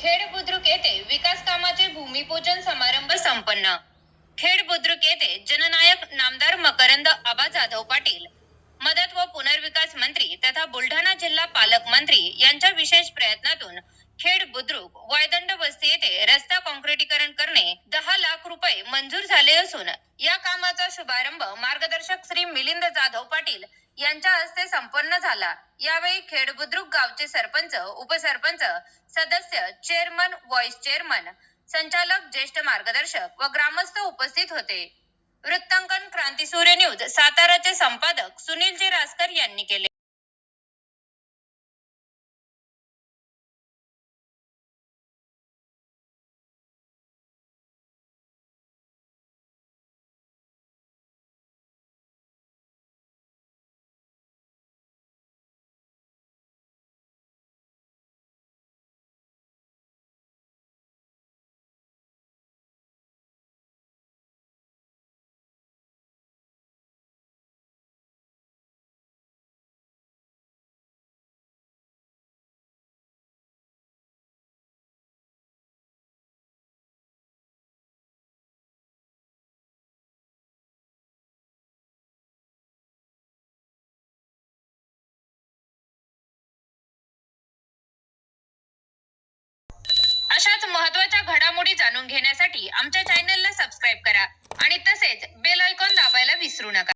खेड बुद्रुक येथे विकास कामाचे भूमिपूजन समारंभ संपन्न. खेड बुद्रुक येथे जननायक नामदार मकरंद आबा जाधव पाटील मदत व पुनर्विकास मंत्री तथा बुलढाणा जिल्हा पालकमंत्री यांच्या विशेष प्रयत्नातून खेड बुद्रुक वायदंड वस्ती येथे रस्ता कॉन्क्रिटीकरण करणे दहा लाख रुपये मंजूर झाले असून या कामाचा शुभारंभ मार्गदर्शक श्री मिलिंद जाधव पाटील यांच्या हस्ते संपन्न झाला. यावेळी खेड बुद्रुक गावचे सरपंच उपसरपंच सदस्य चेअरमन व्हाईस चेअरमन संचालक ज्येष्ठ मार्गदर्शक व ग्रामस्थ उपस्थित होते. वृत्तांकन क्रांती सूर्य न्यूज साताराचे संपादक सुनीलजी रासकर यांनी केले. अशाच महत्त्वाच्या घडामोडी जाणून घेण्यासाठी आमच्या चॅनलला सबस्क्राईब करा.